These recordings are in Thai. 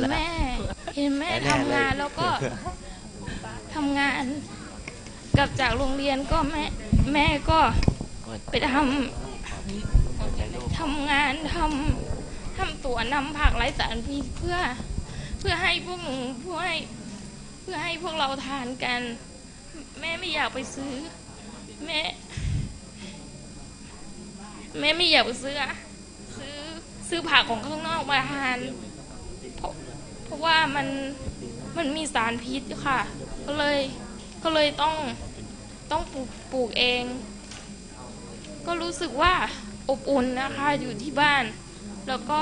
เห็นแล้วแม่ เห็นแม่แน่ๆทำงานเลยแล้วก็ทำงานกลับจากโรงเรียนก็แม่แม่ก็ไปทำทำงานทำทำตัวนำผักไร้สารพิษเพื่อ เพื่อให้พวกหนูเพื่อให้เพื่อให้พวกเราทานกัน แม่ไม่อยากไปซื้อ แม่ แม่ไม่อยากไปซื้ออะซื้อซื้อผักของข้างนอกมาทาน เพราะเพราะ ว่ามันมันมีสารพิษค่ะ ก็เลยก็เลยต้องต้องปลูกปลูกเอง ก็รู้สึกว่าอบอุ่นนะคะอยู่ที่บ้าน แล้วก็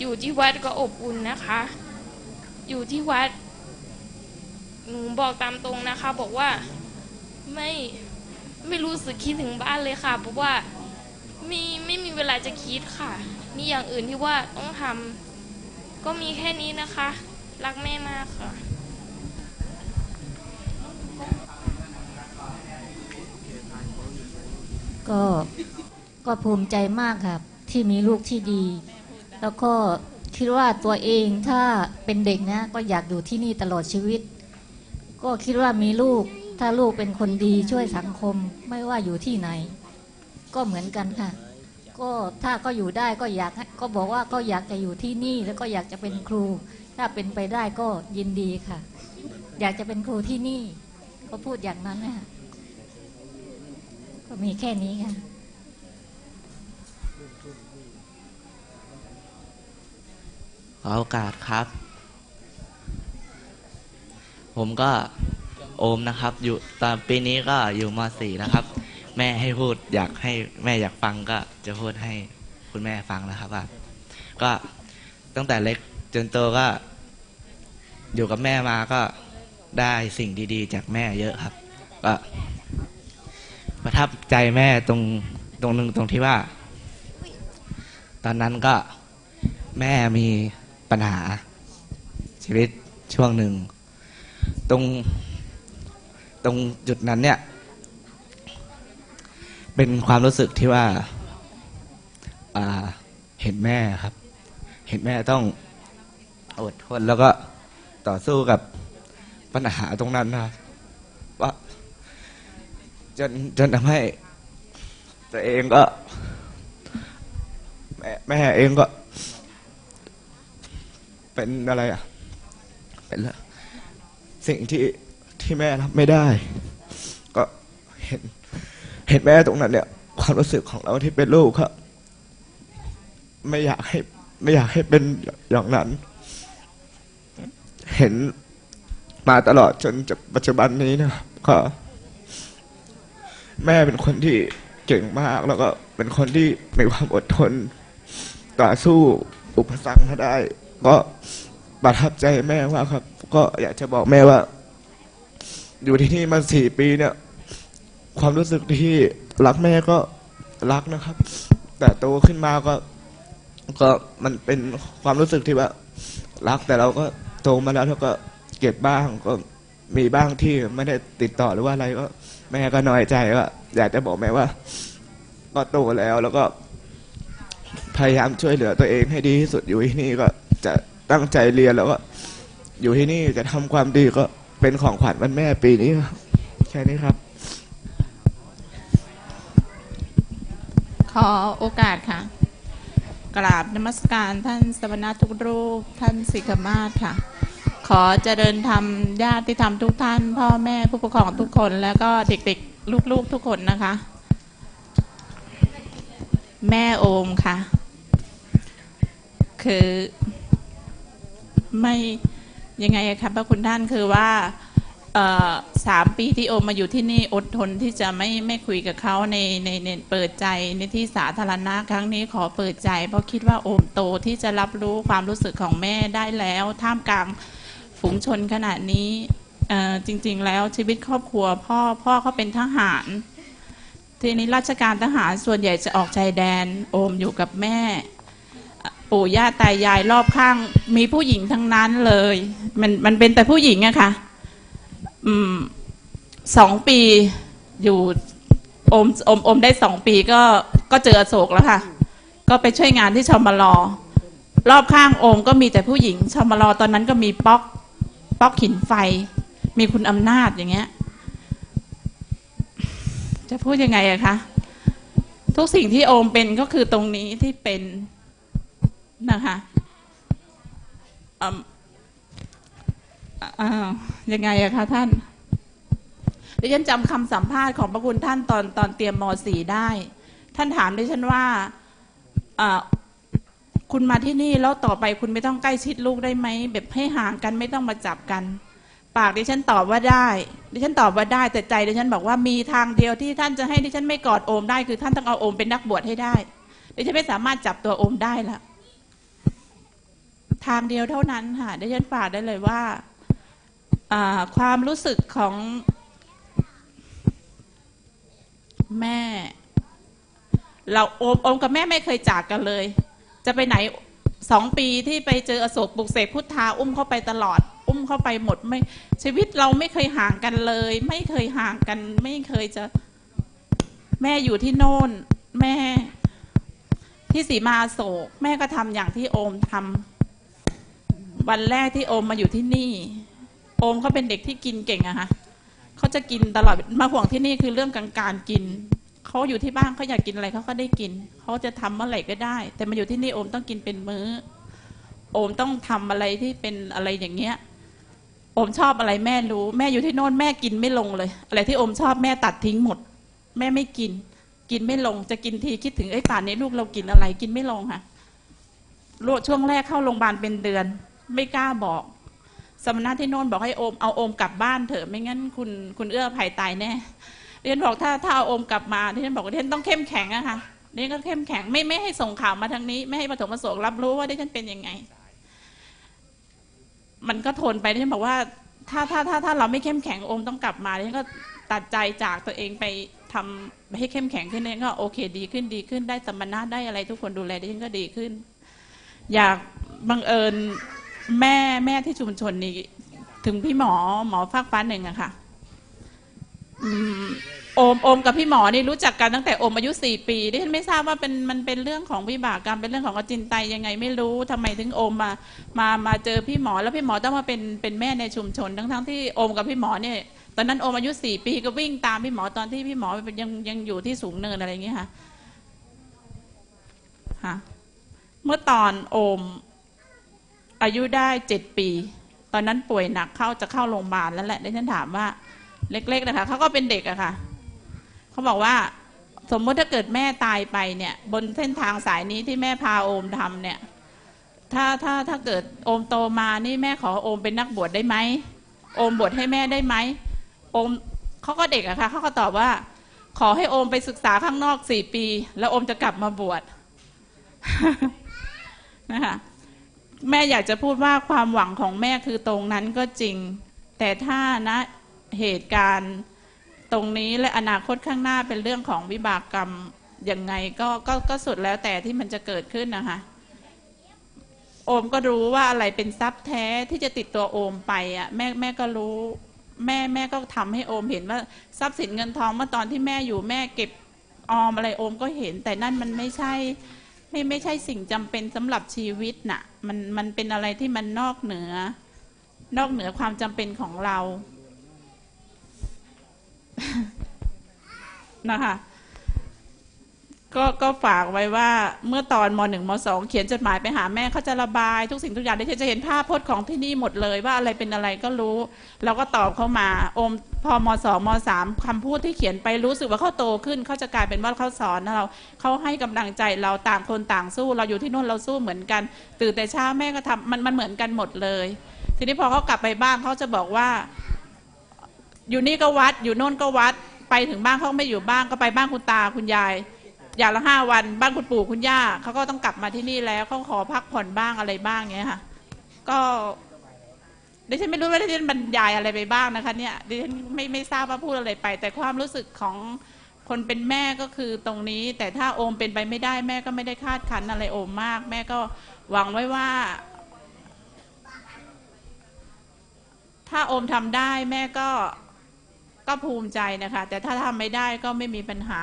อยู่ที่วัดก็อบอุ่นนะคะ อยู่ที่วัดหนูบอกตามตรงนะคะ บอกว่าไม่ไม่รู้สึกคิดถึงบ้านเลยค่ะ เพราะว่ามีไม่มีเวลาจะคิดค่ะ มีอย่างอื่นที่ว่าต้องทำ ก็มีแค่นี้นะคะ รักแม่มากค่ะก็ก็ภูมิใจมากครับ ที่มีลูกที่ดี แล้วก็คิดว่าตัวเองถ้าเป็นเด็กนะ ก็อยากอยู่ที่นี่ตลอดชีวิต ก็คิดว่ามีลูกถ้าลูกเป็นคนดีช่วยสังคมไม่ว่าอยู่ที่ไหน ก็เหมือนกันค่ะ ก็ถ้าก็อยู่ได้ก็อยากก็บอกว่าก็อยากจะอยู่ที่นี่แล้วก็อยากจะเป็นครู ถ้าเป็นไปได้ก็ยินดีค่ะ อยากจะเป็นครูที่นี่ ก็พูดอย่างนั้นนะคะก็มีแค่นี้ค่ะขอโอกาสครับ ผมก็โอมนะครับ อยู่ตอนปีนี้ก็อยู่ม .4 นะครับ แม่ให้พูดอยากให้แม่อยากฟังก็จะพูดให้คุณแม่ฟังนะครับว่าก็ตั้งแต่เล็กจนโตก็ อยู่กับแม่มาก็ได้สิ่งดี ๆ จากแม่เยอะครับ ก็ประทับใจแม่ตรงตรงหนึ่งตรงที่ว่า ตอนนั้นก็แม่มีปัญหาชีวิตช่วงหนึ่ง ตรงตรงจุดนั้นเนี่ย เป็นความรู้สึกที่ว่าเห็นแม่ครับ เห็นแม่ต้องอดทนแล้วก็ต่อสู้กับปัญหาตรงนั้นนะว่าจนจนทำให้ ตัวเองก็ แม่แม่เองก็ เป็นอะไรอะ เป็นสิ่งที่ที่แม่รับไม่ได้ ก็เห็น ห็นแม่ตรงนั้นเนี่ยความรู้สึกของเราที่เป็นลูกครับ ไม่อยากให้ไม่อยากให้เป็นอย่างนั้น เห็นมาตลอดจนจนปัจจุบันนี้นะครับก็แม่เป็นคนที่เก่งมากแล้วก็เป็นคนที่มีความอดทน ต่อสู้อุปสรรคมาได้ ก็ประทับใจแม่มากครับ ก็อยากจะบอกแม่ว่า อยู่ที่นี่มาสี่ปีเนี่ย ความรู้สึกที่รักแม่ก็รักนะครับ แต่โตขึ้นมาก็ ก็มันเป็นความรู้สึกที่ว่า รักแต่เราก็โตมาแล้วเราก็เก็บบ้างก็มีบ้างที่ไม่ได้ติดต่อหรือว่าอะไรก็ แม่ก็น้อยใจว่าอยากจะบอกแม่ว่า ก็โตแล้วแล้วก็ พยายามช่วยเหลือตัวเองให้ดีที่สุดอยู่ที่นี่ก็จะตั้งใจเรียนแล้วก็อยู่ที่นี่จะทำความดีก็เป็นของขวัญวันแม่ปีนี้ครับแค่นี้ครับ ขอโอกาสค่ะ กราบนมัสการท่านสมณะทุกรูปท่านสิกขมาศค่ะ ขอเจริญธรรมญาติธรรมทุกท่าน พ่อแม่ผู้ปกครองทุกคน แล้วก็เด็กๆ ลูกๆทุกคนนะคะ แม่โอมค่ะ คือไม่ยังไงอะคะพระคุณท่านคือว่า สามปีที่โอมมาอยู่ที่นี่อดทนที่จะไม่ไม่คุยกับเขาในในในเปิดใจในที่สาธารณะครั้งนี้ขอเปิดใจ เพราะคิดว่าโอมโตที่จะรับรู้ความรู้สึกของแม่ได้แล้ว ท่ามกลางฝูงชนขนาดนี้จริง ๆ แล้วชีวิตครอบครัวพ่อพ่อเขาเป็นทหาร ทีนี้ราชการทหารส่วนใหญ่จะออกชายแดน โอมอยู่กับแม่ปู่ย่าตายายรอบข้างมีผู้หญิงทั้งนั้นเลย มันมันเป็นแต่ผู้หญิงอะค่ะ อืมสองปีอยู่อมอมอมได้สองปีก็ก็เจออโศกแล้วค่ะ ก็ไปช่วยงานที่ชมรอ รอบข้างอมก็มีแต่ผู้หญิงชมรอตอนนั้นก็มีป๊อกป๊อกหินไฟ มีคุณอำนาจอย่างเงี้ย จะพูดยังไงอะคะทุกสิ่งที่โอมเป็นก็คือตรงนี้ที่เป็นนะคะ อย่ายังไงอะคะท่านดิฉันจำคำสัมภาษณ์ของพระคุณท่านตอนตอนเตรียมม .4 ได้ ท่านถามดิฉันว่าคุณมาที่นี่แล้วต่อไปคุณไม่ต้องใกล้ชิดลูกได้ไหมแบบให้ห่างกันไม่ต้องมาจับกัน ปากดิฉันตอบว่าได้ ดิฉันตอบว่าได้แต่ใจดิฉันบอกว่ามีทางเดียวที่ท่านจะให้ดิฉันไม่กอดโอมได้คือท่านต้องเอาโอมเป็นนักบวชให้ได้ดิฉันไม่สามารถจับตัวโอมได้ละทางเดียวเท่านั้นค่ะดิฉันฝากได้เลยว่า ความรู้สึกของแม่ เราโอมโอมกับแม่ไม่เคยจากกันเลย จะไปไหนสองปีที่ไปเจออโศกปลุกเสกพุทธาอุ้มเข้าไปตลอด อุ้มเข้าไปหมดไม่ ชีวิตเราไม่เคยห่างกันเลย ไม่เคยห่างกัน ไม่เคยจะ แม่อยู่ที่โน่น แม่ ที่สีมาโศก แม่ก็ทำอย่างที่โอมทำวันแรกที่โอมมาอยู่ที่นี่ โอมเขาเป็นเด็กที่กินเก่งอะค่ะเขาจะกินตลอดมาห่วงที่นี่คือเรื่องการการกินเขาอยู่ที่บ้านเขาอยากกินอะไรเขาก็ได้กินเขาจะทำเมื่อไหร่ก็ได้ แต่มาอยู่ที่นี่โอมต้องกินเป็นมื้อ โอมต้องทำอะไรที่เป็นอะไรอย่างเงี้ย โอมชอบอะไรแม่รู้ แม่อยู่ที่โน่นแม่กินไม่ลงเลย อะไรที่โอมชอบแม่ตัดทิ้งหมด แม่ไม่กิน กินไม่ลงจะกินทีคิดถึงไอ้ป่านนี้ลูกเรากินอะไรกินไม่ลงค่ะช่วงแรกเข้าโรงพยาบาลเป็นเดือน ไม่กล้าบอก สมณะที่โน่นบอกให้โอมเอาโอมกลับบ้านเถอะไม่งั้นคุณคุณเอื้อภัยตายแน่เรียนบอกถ้าถ้าเอาโอมกลับมาที่ฉันบอกว่าที่ฉันต้องเข้มแข็งอะค่ะนี่ก็เข้มแข็งไม่ไม่ให้ส่งข่าวมาทางนี้ ไม่ให้ปฐมประสงค์รับรู้ว่าที่ฉันเป็นยังไง มันก็ทนไปที่ฉันบอกว่า ถ้าถ้าถ้าถ้าเราไม่เข้มแข็งโอมต้องกลับมาที่ฉันก็ตัดใจจากตัวเองไปทำให้เข้มแข็งขึ้นเนี่ยก็โอเคดีขึ้นดีขึ้นได้สมณะได้อะไรทุกคนดูแลที่ฉันก็ดีขึ้น อยากบังเอิญ แม่แม่ที่ชุมชนนี้ ถึงพี่หมอหมอฟากฟ้าหนึ่งอะค่ะอืมโอมโอมกับพี่หมอนี่รู้จักกันตั้งแต่โอมอายุสี่ปีดิฉันไม่ทราบว่าเป็นมันเป็นเรื่องของวิบากกรรมเป็นเรื่องของอจินไตยยังไงไม่รู้ทำไมถึงโอมมามามาเจอพี่หมอแล้วพี่หมอต้องมาเป็นเป็นแม่ในชุมชนทั้งทั้งที่โอมกับพี่หมอเนี่ยตอนนั้นโอมอายุสี่ปีก็วิ่งตามพี่หมอตอนที่พี่หมอยังยังอยู่ที่สูงเนินอะไรอย่างเงี้ยค่ะค่ะเมื่อตอนโอม อายุได้เจ็ดปี ตอนนั้นป่วยหนักเข้าจะเข้าโรงพยาบาลแล้วแหละดิฉันถามว่าเล็ก ๆ นะคะเขาก็เป็นเด็กอะค่ะเขาบอกว่าสมมติถ้าเกิดแม่ตายไปเนี่ย บนเส้นทางสายนี้ที่แม่พาโอมทำเนี่ย ถ้าถ้าถ้าเกิดโอมโตมานี่แม่ขอโอมเป็นนักบวชได้ไหมโอมบวชให้แม่ได้ไหมโอมเขาก็เด็กอะค่ะเขาก็ตอบว่า ขอให้โอมไปศึกษาข้างนอกสี่ปี แล้วโอมจะกลับมาบวชนะคะ แม่อยากจะพูดว่าความหวังของแม่คือตรงนั้นก็จริง แต่ถ้านะเหตุการณ์ตรงนี้และอนาคตข้างหน้าเป็นเรื่องของวิบากกรรมยังไงก็ก็ก็สุดแล้วแต่ที่มันจะเกิดขึ้นนะคะโอมก็รู้ว่าอะไรเป็นทรัพย์แท้ที่จะติดตัวโอมไปอะแม่แม่ก็รู้ แม่แม่ก็ทำให้โอมเห็นว่าทรัพย์สินเงินทองเมื่อตอนที่แม่อยู่แม่เก็บออมอะไรโอมก็เห็น แต่นั่นมันไม่ใช่ ไม่ไม่ใช่สิ่งจำเป็นสำหรับชีวิตน่ะ มันมันเป็นอะไรที่มันนอกเหนือ นอกเหนือความจำเป็นของเรานะคะ ก็ก็ฝากไว้ว่าเมื่อตอนมหนึ่งมสองเขียนจดหมายไปหาแม่เขาจะระบายทุกสิ่งทุกอย่างได้จะเห็นภาพพจน์ของที่นี่หมดเลยว่าอะไรเป็นอะไรก็รู้เราก็ตอบเข้ามาอมพอมสองมสามคำพูดที่เขียนไปรู้สึกว่าเขาโตขึ้นเขาจะกลายเป็นว่าเขาสอนเราเขาให้กำลังใจเราต่างคนต่างสู้ เราอยู่ที่นู่นเราสู้เหมือนกัน ตื่นแต่เช้าแม่ก็ทำมันมันเหมือนกันหมดเลย ทีนี้พอเขากลับไปบ้านเขาจะบอกว่า อยู่นี่ก็วัดอยู่โน่นก็วัดไปถึงบ้านเขาไม่อยู่บ้านก็ไปบ้านคุณตาคุณยาย อย่างละห้าวัน บ้านคุณปู่คุณย่าเขาก็ต้องกลับมาที่นี่แล้วเขาขอพักผ่อนบ้างอะไรบ้างเงี้ยค่ะ ก็ดิฉันไม่รู้ว่าดิฉันบรรยายอะไรไปบ้างนะคะ เนี่ยดิฉันไม่ไม่ทราบว่าพูดอะไรไป แต่ความรู้สึกของคนเป็นแม่ก็คือตรงนี้ แต่ถ้าโอมเป็นไปไม่ได้แม่ก็ไม่ได้คาดคันอะไรโอมมาก แม่ก็หวังไว้ว่า ถ้าโอมทำได้แม่ก็ ก็ภูมิใจนะคะ แต่ถ้าทำไม่ได้ก็ไม่มีปัญหา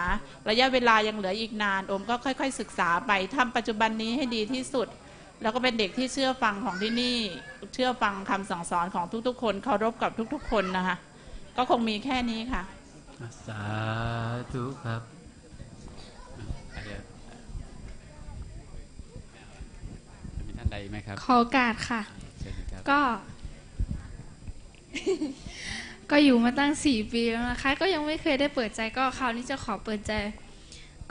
ระยะเวลายังเหลืออีกนานโอมก็ค่อย ๆ ศึกษาไปทำปัจจุบันนี้ให้ดีที่สุด แล้วก็เป็นเด็กที่เชื่อฟังของที่นี่ เชื่อฟังคำสั่งสอนของทุกๆ คนเคารพกับทุก ๆ คนนะคะ ก็คงมีแค่นี้ค่ะ สาธุครับอะเดี๋ยวมีท่านใดไหมครับขอโอกาสค่ะเชิญครับก็ ก็อยู่มาตั้งสี่ปีแล้วนะคะ ก็ยังไม่เคยได้เปิดใจก็คราวนี้จะขอเปิดใจ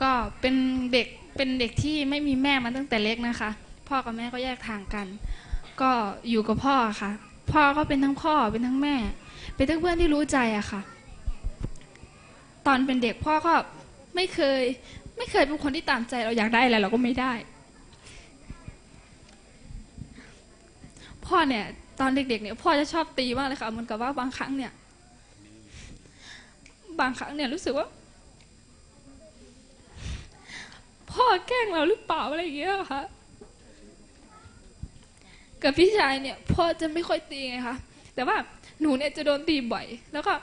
ก็เป็นเด็กเป็นเด็กที่ไม่มีแม่มาตั้งแต่เล็กนะคะ พ่อกับแม่ก็แยกทางกัน ก็อยู่กับพ่อค่ะ พ่อก็เป็นทั้งพ่อเป็นทั้งแม่ เป็นทั้งเพื่อนที่รู้ใจอะค่ะ ตอนเป็นเด็กพ่อก็ไม่เคยไม่เคยเป็นคนที่ตามใจเราอยากได้อะไรเราก็ไม่ได้ พ่อเนี่ยตอนเด็กๆเนี่ยพ่อจะชอบตีมากเลยค่ะเหมือนกับว่าบางครั้งเนี่ย บางครั้งเนี่ยรู้สึกว่า พ่อแกล้งเราหรือเปล่าอะไรอย่างเงี้ยค่ะกับพี่ชายเนี่ยพ่อจะไม่ค่อยตีไงคะแต่ว่าหนูเนี่ยจะโดนตีบ่อย แล้วก็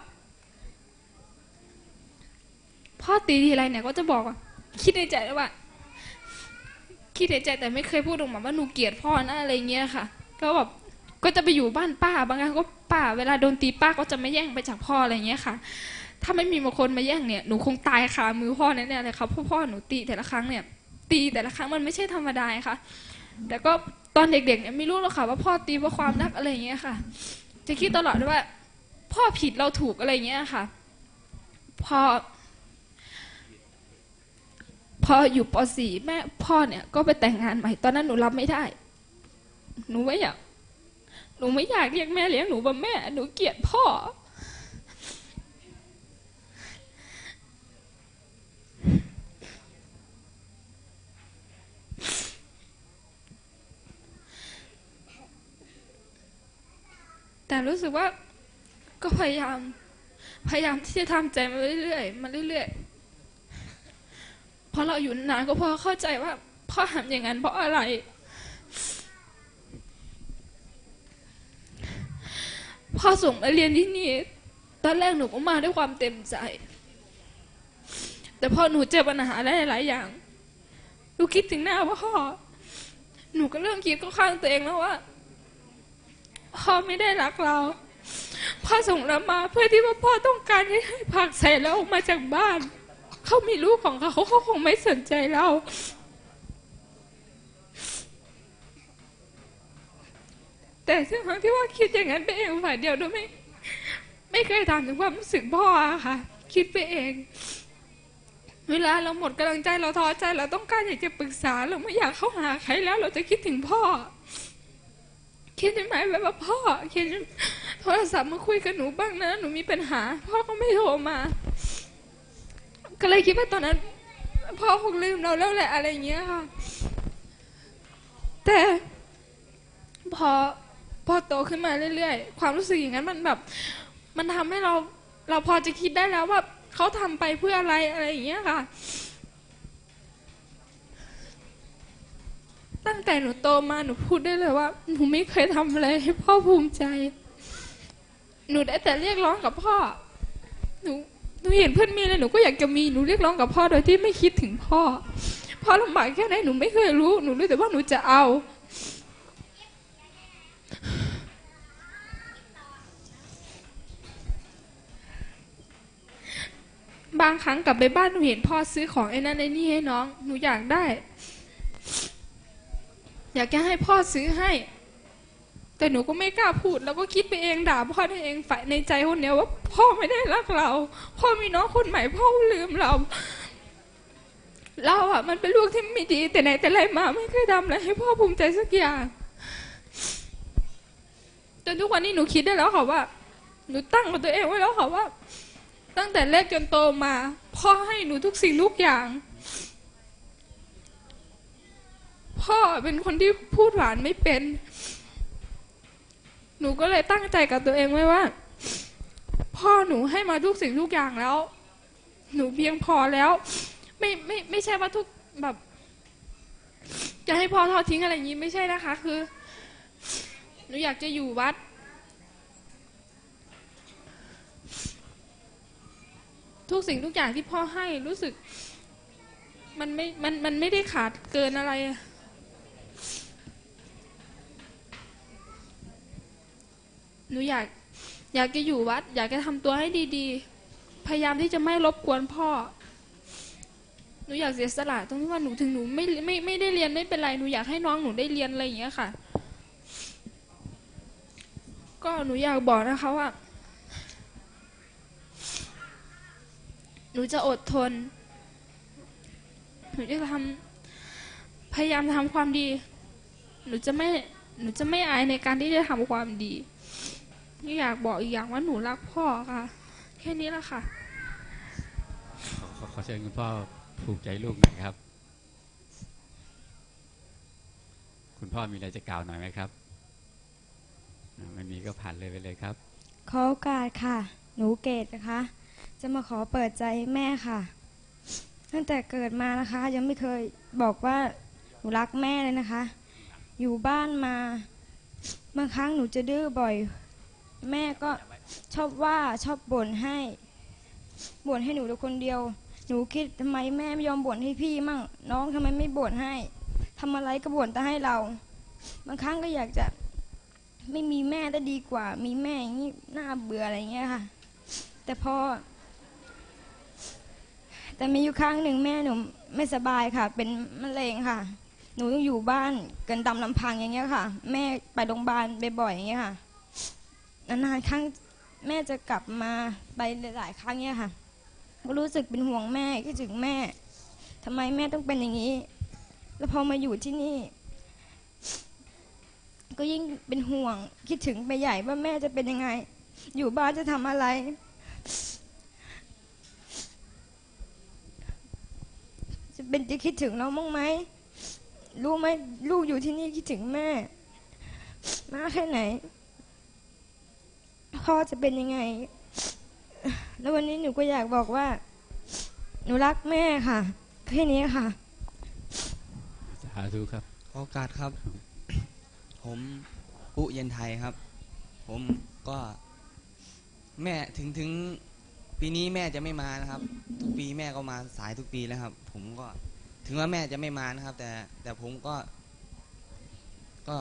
พ่อตีทีไรเนี่ยก็จะบอกว่า คิดในใจแล้วว่าคิดในใจแต่ไม่เคยพูดออกมาว่าหนูเกลียดพ่อนะอะไรเงี้ยค่ะ ก็แบบก็จะไปอยู่บ้านป้า บางครั้งก็ป้า เวลาโดนตีป้าก็จะไม่แย่งไปจากพ่ออะไรเงี้ยค่ะ ถ้าไม่มีบางคนมาแย่งเนี่ยหนูคงตายคามือพ่อแน่ๆเลยค่ะเพราะพ่อหนูตีแต่ละครั้งเนี่ย ตีแต่ละครั้งมันไม่ใช่ธรรมดาค่ะ แต่ก็ตอนเด็กๆเนี่ยไม่รู้หรอกค่ะ ว่าพ่อตีเพราะความรักอะไรเงี้ยค่ะ จะคิดตลอดเลยว่า พ่อผิดเราถูกอะไรเงี้ยค่ะ พอ พออยู่ป .4 แม่พ่อเนี่ย ก็ไปแต่งงานใหม่ ตอนนั้นหนูรับไม่ได้ หนูไม่อยากหนูไม่อยากเรียกแม่เลี้ยงหนูว่าแม่ หนูเกลียดพ่อ แต่รู้สึกว่าก็พยายาม พยายามที่จะทำใจมาเรื่อยๆมาเรื่อยๆพราะเราอยู่นานก็พอเข้าใจว่าพ่อทำอย่างนั้นเพราะอะไร พ่อส่งมาเรียนที่นี่ตอนแรกหนูก็มาด้วยความเต็มใจ แต่พอหนูเจอปัญหาหลายๆอย่างหนูคิดถึงหน้าพ่อหนูก็เริ่มคิดเข้าข้างตัวเองแล้วว่า พ่อไม่ได้รักเรา พ่อส่งเรามาเพื่อที่ว่าพ่อต้องการให้ให้ผักใส่เราออกมาจากบ้าน เขามีลูกของเขาเขาคงไม่สนใจเรา แต่ทุกครั้งที่ว่าคิดอย่างนั้นไปเองฝ่ายเดียวโดยไม่ไม่เคยถามถึงความรู้สึกพ่ออะค่ะ คิดไปเอง เวลาเราหมดกำลังใจเราท้อใจเราต้องการอยากจะปรึกษาเราไม่อยากเข้าหาใครแล้ว เราจะคิดถึงพ่อ คิดได้ไหมแบบว่าพ่อคิดโทรศัพท์มาคุยกับหนูบ้างนะ หนูมีปัญหา พ่อก็ไม่โทรมา ก็เลยคิดว่าตอนนั้น พ่อคงลืมเราแล้วแหละอะไรอย่างเงี้ยค่ะ แต่พอพอโตขึ้นมาเรื่อยๆ ความรู้สึกอย่างนั้นมันแบบ มันทำให้เราเราพอจะคิดได้แล้วว่าเขาทำไปเพื่ออะไรอะไรอย่างเงี้ยค่ะ ตั้งแต่หนูโตมาหนูพูดได้เลยว่า หนูไม่เคยทำอะไรให้พ่อภูมิใจ หนูได้แต่เรียกร้องกับพ่อ หนูหนูเห็นเพื่อนมีอะไรหนูก็อยากจะมีหนูเรียกร้องกับพ่อโดยที่ไม่คิดถึงพ่อพ่อลำบากแค่ไหนหนูไม่เคยรู้หนูรู้แต่ว่าหนูจะเอา บางครั้งกลับไปบ้านหนูเห็นพ่อซื้อของไอ้นั่นไอ้นี่ให้น้อง หนูอยากได้ อยากจะให้พ่อซื้อให้ แต่หนูก็ไม่กล้าพูด แล้วก็คิดไปเองด่าพ่อได้เองฝ่ายในใจคนเดียวว่าพ่อไม่ได้รักเรา พ่อมีน้องคนใหม่พ่อลืมเรา เราอะ มันเป็นลูกที่ไม่ดี แต่ไหนแต่ไรมาไม่เคยทำอะไรให้พ่อภูมิใจสักอย่างจนทุกวันนี้หนูคิดได้แล้วค่ะว่า หนูตั้งกับตัวเองไว้แล้วค่ะว่า ตั้งแต่เล็กจนโตมา พ่อให้หนูทุกสิ่งทุกอย่าง พ่อเป็นคนที่พูดหวานไม่เป็น หนูก็เลยตั้งใจกับตัวเองไว้ว่า พ่อหนูให้มาทุกสิ่งทุกอย่างแล้ว หนูเพียงพอแล้ว ไม่ไม่ไม่ใช่ว่าทุกแบบ จะให้พ่อทอดทิ้งอะไรอย่างนี้ไม่ใช่นะคะ คือ หนูอยากจะอยู่วัดทุกสิ่งทุกอย่างที่พ่อให้รู้สึก มันไม่ มันมันไม่ได้ขาดเกินอะไรอะ หนูอยาก อยากจะอยู่วัด อยากจะทำตัวให้ดีๆ พยายามที่จะไม่รบกวนพ่อ หนูอยากเสียสละตรงที่ว่าหนูถึงหนูไม่ไม่ไม่ได้เรียนไม่เป็นไรหนูอยากให้น้องหนูได้เรียนอะไรอย่างเงี้ยค่ะ ก็หนูอยากบอกนะคะว่า หนูจะอดทน หนูจะทำพยายามทำความดี หนูจะไม่ หนูจะไม่อายในการที่จะทำความดี อยากบอกอีกอย่างว่าหนูรักพ่อค่ะ แค่นี้แหละค่ะ ขอขอเชิญคุณพ่อภูมิใจลูกหน่อยครับ คุณพ่อมีอะไรจะกล่าวหน่อยไหมครับอ่าไม่มีก็ผ่านเลยไปเลยครับ ขอโอกาสค่ะ หนูเกดนะคะ จะมาขอเปิดใจแม่ค่ะ ตั้งแต่เกิดมานะคะ ยังไม่เคยบอกว่าหนูรักแม่เลยนะคะ อยู่บ้านมาบางครั้งหนูจะดื้อบ่อย แม่ก็ชอบว่าชอบบ่นให้บ่นให้หนูแต่คนเดียว หนูคิดทำไมแม่ไม่ยอมบ่นให้พี่มั่ง น้องทำไมไม่บ่นให้ทำอะไรก็บ่นแต่ให้เรา บางครั้งก็อยากจะไม่มีแม่ได้ดีกว่า มีแม่อย่างนี้น่าเบื่ออะไรเงี้ยค่ะ แต่พอ แต่มีอยู่ครั้งหนึ่งแม่หนูไม่สบายค่ะ เป็นมะเร็งค่ะ หนูต้องอยู่บ้านกันตามลำพังอย่างเงี้ยค่ะ แม่ไปโรงพยาบาลบ่อยๆอย่างเงี้ยค่ะ นานๆครั้งแม่จะกลับมาไปหลายๆครั้งเนี้ยค่ะ ก็รู้สึกเป็นห่วงแม่คิดถึงแม่ทำไมแม่ต้องเป็นอย่างนี้ แล้วพอมาอยู่ที่นี่ ก็ยิ่งเป็นห่วงคิดถึงไปใหญ่ว่าแม่จะเป็นยังไง อยู่บ้านจะทำอะไร จะเป็นจะคิดถึงเราบ้างไหมรู้ไหมลูกอยู่ที่นี่คิดถึงแม่มากแค่ไหน พ่อจะเป็นยังไง แล้ววันนี้หนูก็อยากบอกว่า หนูรักแม่ค่ะแค่นี้ค่ะ สาธุครับ ขอโอกาสครับ ผมอุเย็นไทยครับ ผมก็ แม่ถึงถึงปีนี้แม่จะไม่มานะครับ ทุกปีแม่ก็มาสายทุกปีแล้วครับ ผมก็ถึงว่าแม่จะไม่มานะครับ แต่แต่ผมก็ ก็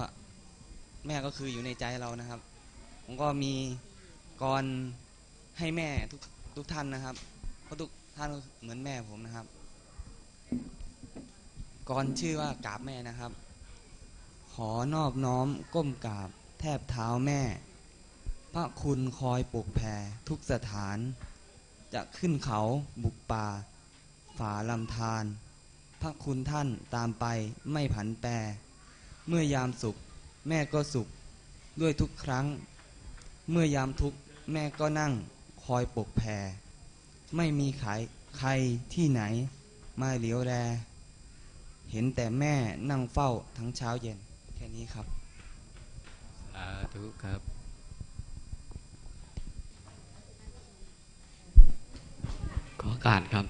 แม่ก็คืออยู่ในใจเรานะครับ ผมก็มีกรให้แม่ทุกทุกท่านนะครับเพราะทุกท่านเหมือนแม่ผมนะครับกรชื่อว่ากราบแม่นะครับ ขอนอบน้อมก้มกราบแทบเท้าแม่ พระคุณคอยปกแผ่ทุกสถาน จะขึ้นเขาบุกป่าฝ่าลำธารพระคุณท่านตามไปไม่ผันแปร เมื่อยามสุข แม่ก็สุข ด้วยทุกครั้ง เมื่อยามทุกข์แม่ก็นั่งคอยปกแผ่ไม่มีใครใครที่ไหน มาเหลียวแลเห็นแต่แม่นั่งเฝ้าทั้งเช้าเย็น แค่นี้ครับสาธุครับขอกาสครับ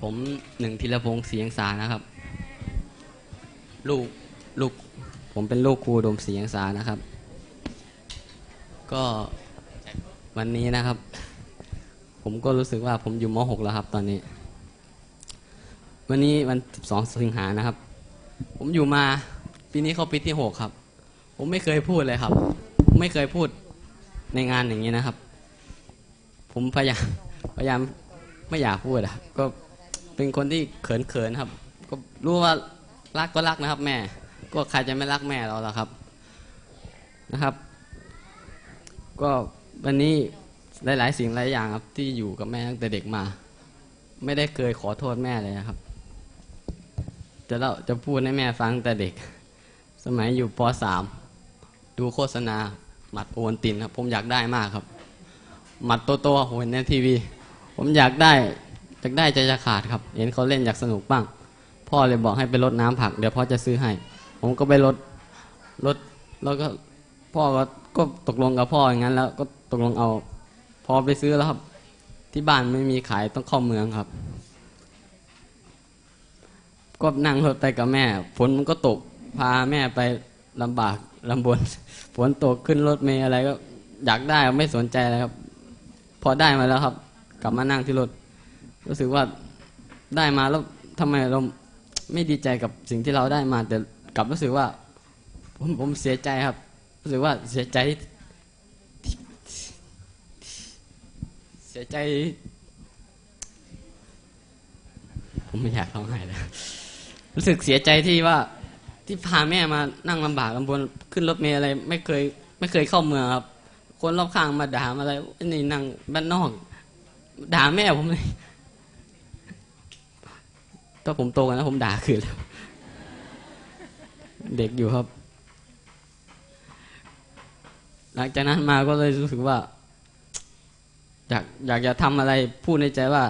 ผมหนึ่งธีรพงศ์เสียงสานะครับ ลูกลูกผมเป็นลูกครูดมเสียงสานะครับ ก็วันนี้นะครับ ผมก็รู้สึกว่าผมอยู่ม .6 แล้วครับ ตอนนี้ วันนี้วัน12สิงหานะครับ ผมอยู่มาปีนี้เข้าปีที่6ครับ ผมไม่เคยพูดเลยครับ ไม่เคยพูดในงานอย่างนี้นะครับ ผมพยายามพยายามไม่อยากพูดอะก็เป็นคนที่เขินๆครับ ก็รู้ว่ารักก็รักนะครับ แม่ ก็ใครจะไม่รักแม่เราล่ะครับนะครับ ก็วันนี้หลาย ๆ สิ่งหลายอย่างครับที่อยู่กับแม่ตั้งแต่เด็กมา ไม่ได้เคยขอโทษแม่เลยครับแต่เราจะพูดให้แม่ฟังตั้งแต่เด็ก สมัยอยู่ป .3 ดูโฆษณาหมัดโอวันตินครับ ผมอยากได้มากครับ หมัดโตๆผมเห็นในทีวี ผมอยากได้อยากได้ใจจะขาดครับ เห็นเขาเล่นอยากสนุกบ้าง พ่อเลยบอกให้ไปรดน้ำผัก เดี๋ยวพ่อจะซื้อให้ ผมก็ไปรดรดแล้วก็พ่อก็ ก็ตกลงกับพ่ออย่างนั้น แล้วก็ตกลงเอา พอไปซื้อแล้วครับ ที่บ้านไม่มีขายต้องเข้าเมืองครับ ก็นั่งรถไปกับแม่ฝนมันก็ตกพาแม่ไปลำบากลำบนฝนตกขึ้นรถเมล์อะไรก็อยากได้ไม่สนใจอะไรครับ พอได้มาแล้วครับ กลับมานั่งที่รถรู้สึกว่าได้มาแล้วทำไมเราไม่ดีใจกับสิ่งที่เราได้มา แต่กลับรู้สึกว่า ผมผมเสียใจครับ รู้สึกว่าเสียใจ เสียใจ ผมไม่อยากร้องไห้เลยรู้สึกเสียใจที่ว่าที่พาแม่มานั่งลำบากลำบนขึ้นรถเมล์อะไร ไม่เคย ไม่เคยเข้าเมืองครับ คนรอบข้างมาด่ามาอะไรนี่นั่งบ้านนอกด่าแม่ผมเลยถ้าผมโตกันแล้วผมด่าคืนแล้ว เด็กอยู่ครับ หลังจากนั้นมาก็เลยรู้สึกว่า อยากอยากจะทำอะไรพูดในใจว่า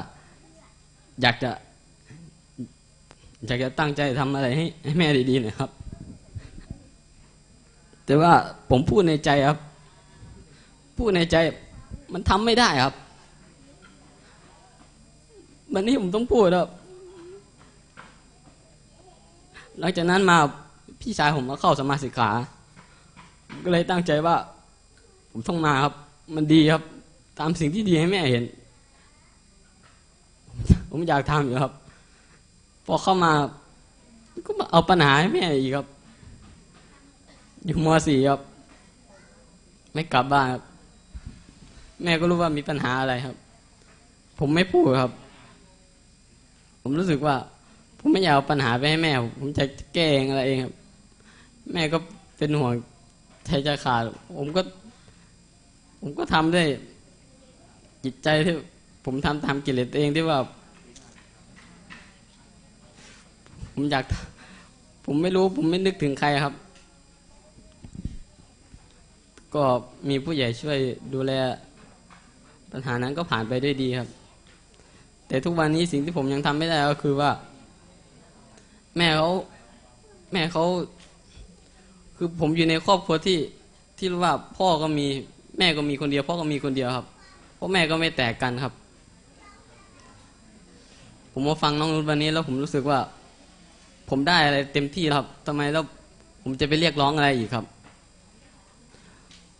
อยากจะ อยากจะตั้งใจทำอะไรให้ให้แม่ดีๆหน่อยครับ แต่ว่าผมพูดในใจครับ พูดในใจมันทำไม่ได้ครับวันนี้ผมต้องพูดครับหลังจากนั้นมาพี่ชายผมก็เข้าสมาสิกขา ก็เลยตั้งใจว่า ผมต้องมาครับ มันดีครับ ตามสิ่งที่ดีให้แม่เห็น ผมอยากทำอยู่ครับ พอเข้ามาก็มาเอาปัญหาให้แม่อีกครับ อยู่มสี่ครับ ไม่กลับบ้านครับ แม่ก็รู้ว่ามีปัญหาอะไรครับ ผมไม่พูดครับ ผมรู้สึกว่า ผมไม่อยากเอาปัญหาไปให้แม่ ผมจะแก้เองอะไรเองครับ แม่ก็เป็นห่วงใจจะขาด ผมก็ ผมก็ทำด้วยจิตใจที่ผมทำตามกิเลสเองที่ว่า ผมอยาก ผมไม่รู้ ผมไม่นึกถึงใครครับ ก็มีผู้ใหญ่ช่วยดูแล ปัญหานั้นก็ผ่านไปด้วยดีครับ แต่ทุกวันนี้สิ่งที่ผมยังทำไม่ได้ก็คือว่า แม่เขาแม่เขาคือผมอยู่ในครอบครัวที่ที่รู้ว่าพ่อก็มี แม่ก็มีคนเดียวพ่อก็มีคนเดียวครับพ่อแม่ก็ไม่แตกกันครับ ผมมาฟังน้องนุชวันนี้แล้วผมรู้สึกว่า ผมได้อะไรเต็มที่แล้วครับทำไมแล้วผมจะไปเรียกร้องอะไรอีกครับ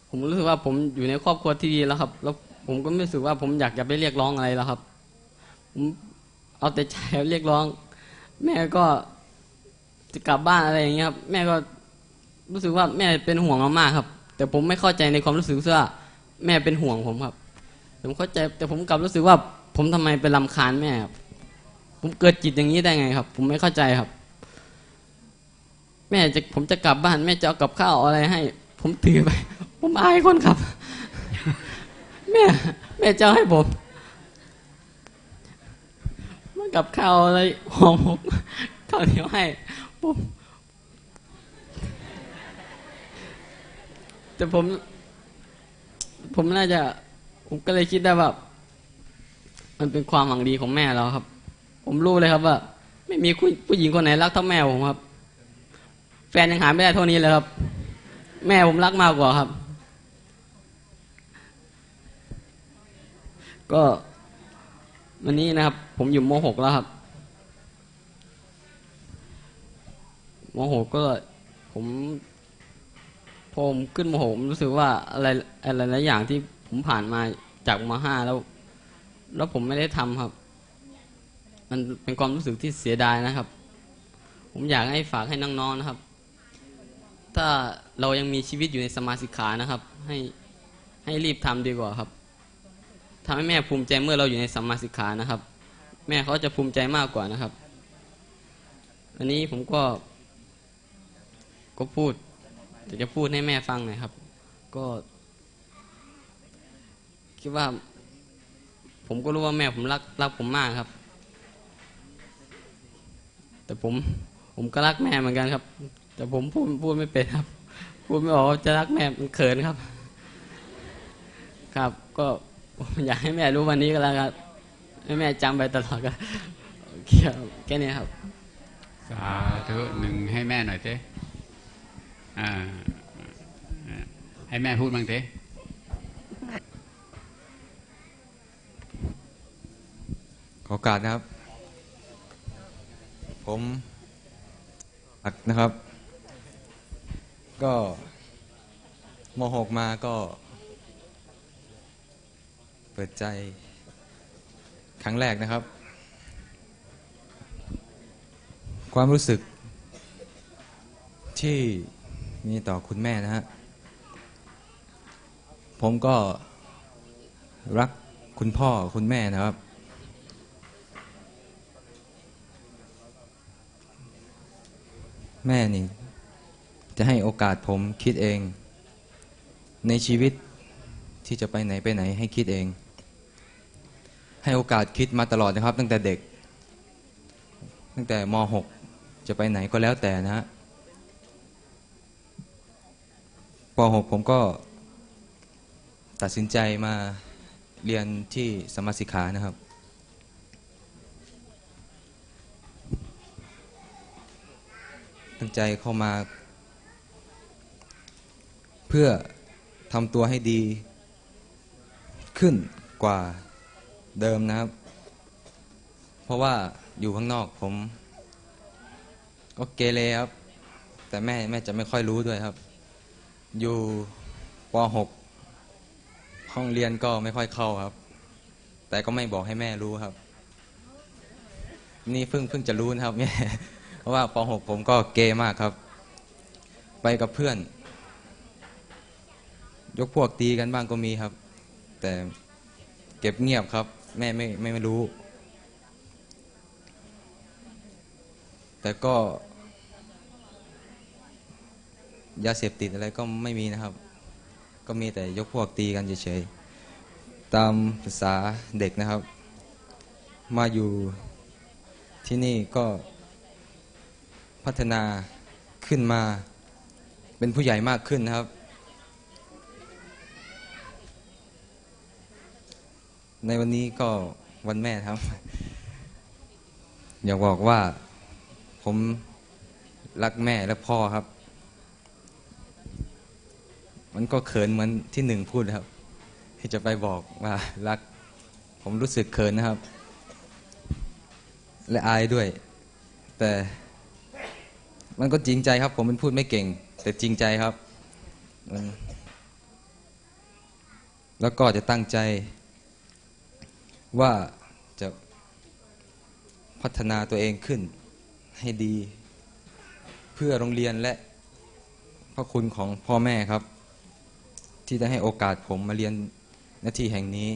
ผมรู้สึกว่าผมอยู่ในครอบครัวที่ดีแล้วครับ แล้วผมก็ไม่รู้สึกว่าผมอยากจะไปเรียกร้องอะไรแล้วครับผมเอาแต่ใจเรียกร้อง แม่ก็จะกลับบ้านอะไรอย่างเงี้ยครับ แม่ก็รู้สึกว่าแม่เป็นห่วงเรามากครับ แต่ผมไม่เข้าใจในความรู้สึกว่าแม่เป็นห่วงผมครับ ผมเข้าใจแต่ผมกลับรู้สึกว่า ผมทำไมไปลำคาญแม่ครับผมเกิดจิตอย่างนี้ได้ไงครับ ผมไม่เข้าใจครับ แม่จะผมจะกลับบ้าน แม่จะเอากับข้าวอะไรให้ ผมถือไป ผมอายคนครับ แม่ แม่จะเอาให้ผมมากับข้าวอะไรหอมหมกข้าวเหนียวให้ผม แต่ผม ผมน่าจะ ผมก็เลยคิดได้ว่า มันเป็นความหวังดีของแม่เราครับ ผมรู้เลยครับว่า ไม่มีผู้ผู้หญิงคนไหนรักเท่าแม่ผมครับ แฟนยังหาไม่ได้เท่านี้เลยครับ แม่ผมรักมากกว่าครับ ก็วันนี้นะครับ ผมอยู่ม .6 แล้วครับม .6 ก็ผม ผมขึ้นม .6 ผมรู้สึกว่าอะไรอะไรหลายอย่างที่ผมผ่านมาจากม .5 แล้ว แล้วผมไม่ได้ทำครับ มันเป็นความรู้สึกที่เสียดายนะครับ ผมอยากให้ฝากให้น้องๆนะครับ ถ้าเรายังมีชีวิตอยู่ในสมาสิกขานะครับ ให้ให้รีบทำดีกว่าครับทำให้แม่ภูมิใจเมื่อเราอยู่ในสมมาสิกขานะครับ แม่เขาจะภูมิใจมากกว่านะครับ อันนี้ผมก็ก็พูด อยากจะพูดให้แม่ฟังหน่อยครับ ก็ คิดว่า ผมก็รู้ว่าแม่ผมรักรักผมมากครับ แต่ผม ผมก็รักแม่เหมือนกันครับ แต่ผมพูดพูดไม่เป็นครับ พูดไม่ออกว่าจะรักแม่มันเขินครับ ครับ ก็ผมอยากให้แม่รู้วันนี้ก็แล้วครับให้แม่จำไปตลอดก็โอเคครับแค่นี้ครับ สาธุหนึ่งให้แม่หน่อยเต้อ่า ให้แม่พูดบ้างเต้ขอโอกาสนะครับ ผมอักนะครับ ก็มหกมาก็ เปิดใจ ครั้งแรกนะครับ ความรู้สึกที่ มีต่อคุณแม่นะฮะ ผมก็รักคุณพ่อคุณแม่นะครับ แม่นี่ จะให้โอกาสผมคิดเอง ในชีวิตที่จะไปไหนไปไหนให้คิดเอง ให้โอกาสคิดมาตลอดนะครับ ตั้งแต่เด็ก ตั้งแต่ม .6 จะไปไหนก็แล้วแต่นะฮะป .6 ผมก็ตัดสินใจมาเรียนที่สมมาสิขานะครับ ตั้งใจเข้ามา เพื่อทำตัวให้ดีขึ้นกว่าเดิมนะครับ เพราะว่าอยู่ข้างนอกผม ก็เกเรครับ แต่แม่แม่จะไม่ค่อยรู้ด้วยครับ อยู่ป .6 ห้องเรียนก็ไม่ค่อยเข้าครับ แต่ก็ไม่บอกให้แม่รู้ครับ นี่เพิ่งเพิ่งจะรู้นะครับแม่เพราะว่าป .6 ผมก็เกมากครับ ไปกับเพื่อน ยกพวกตีกันบ้างก็มีครับ แต่เก็บเงียบครับ แม่ไม่ไม่ไม่รู้ แต่ก็ ยาเสพติดอะไรก็ไม่มีนะครับ ก็มีแต่ยกพวกตีกันเฉยๆตามภาษาเด็กนะครับ มาอยู่ที่นี่ก็พัฒนาขึ้นมาเป็นผู้ใหญ่มากขึ้นนะครับ ในวันนี้ก็วันแม่ครับ อยากบอกว่าผมรักแม่และพ่อครับ มันก็เขินเหมือนที่หนึ่งพูดครับ ที่จะไปบอกว่ารัก ผมรู้สึกเขินนะครับ และอายด้วย แต่มันก็จริงใจครับ ผมเป็นพูดไม่เก่ง แต่จริงใจครับ แล้วก็จะตั้งใจ ว่าจะพัฒนาตัวเองขึ้นให้ดี เพื่อโรงเรียนและพระคุณของพ่อแม่ครับ ที่ได้ให้โอกาสผมมาเรียนนาที่แห่งนี้